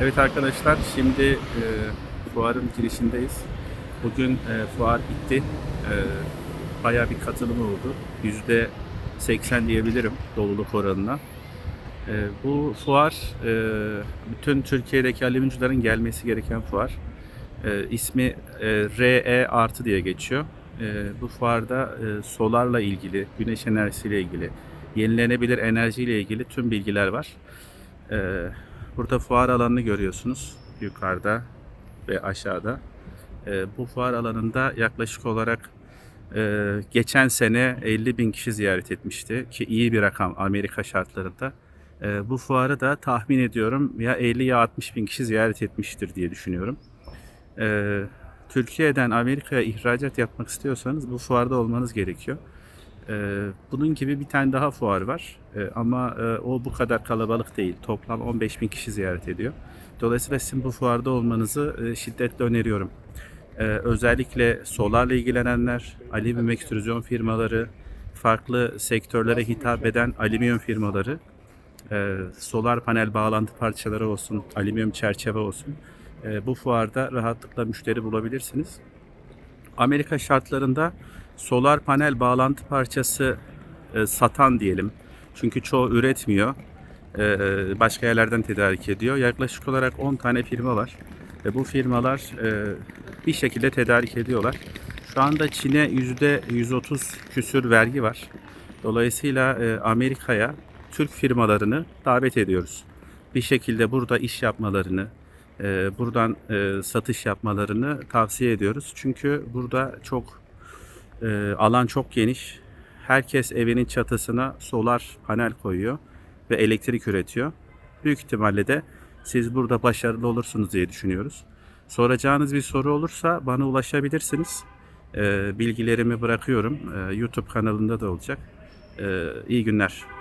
Evet arkadaşlar şimdi e, fuarın girişindeyiz. Bugün e, fuar bitti. E, bayağı bir katılım oldu. Yüzde 80 diyebilirim doluluk oranına. E, bu fuar e, bütün Türkiye'deki alüminyumcuların gelmesi gereken fuar. E, ismi e, RE artı diye geçiyor. E, bu fuarda e, solarla ilgili, güneş enerjisiyle ilgili, yenilenebilir enerjiyle ilgili tüm bilgiler var. E, burada fuar alanını görüyorsunuz yukarıda ve aşağıda. E, bu fuar alanında yaklaşık olarak e, geçen sene 50 bin kişi ziyaret etmişti ki iyi bir rakam Amerika şartlarında. E, bu fuarı da tahmin ediyorum ya 50 ya 60 bin kişi ziyaret etmiştir diye düşünüyorum. Ee, Türkiye'den Amerika'ya ihracat yapmak istiyorsanız bu fuarda olmanız gerekiyor. Ee, bunun gibi bir tane daha fuar var Ee, ama e, o bu kadar kalabalık değil. Toplam 15 bin kişi ziyaret ediyor. Dolayısıyla sizin bu fuarda olmanızı e, şiddetle öneriyorum. Ee, özellikle solarla ilgilenenler, alüminyum ekstrüzyon firmaları, farklı sektörlere hitap eden alüminyum firmaları, e, solar panel bağlantı parçaları olsun, alüminyum çerçeve olsun. E, bu fuarda rahatlıkla müşteri bulabilirsiniz. Amerika şartlarında solar panel bağlantı parçası e, satan diyelim. Çünkü çoğu üretmiyor. E, başka yerlerden tedarik ediyor. Yaklaşık olarak 10 tane firma var. Ve bu firmalar e, bir şekilde tedarik ediyorlar. Şu anda Çin'e %130 küsür vergi var. Dolayısıyla e, Amerika'ya Türk firmalarını davet ediyoruz. Bir şekilde burada iş yapmalarını, e, buradan e, satış yapmalarını tavsiye ediyoruz. Çünkü burada çok e, alan çok geniş. Herkes evinin çatısına solar panel koyuyor ve elektrik üretiyor. Büyük ihtimalle de siz burada başarılı olursunuz diye düşünüyoruz. Soracağınız bir soru olursa bana ulaşabilirsiniz. E, bilgilerimi bırakıyorum. E, YouTube kanalında da olacak. E, iyi günler.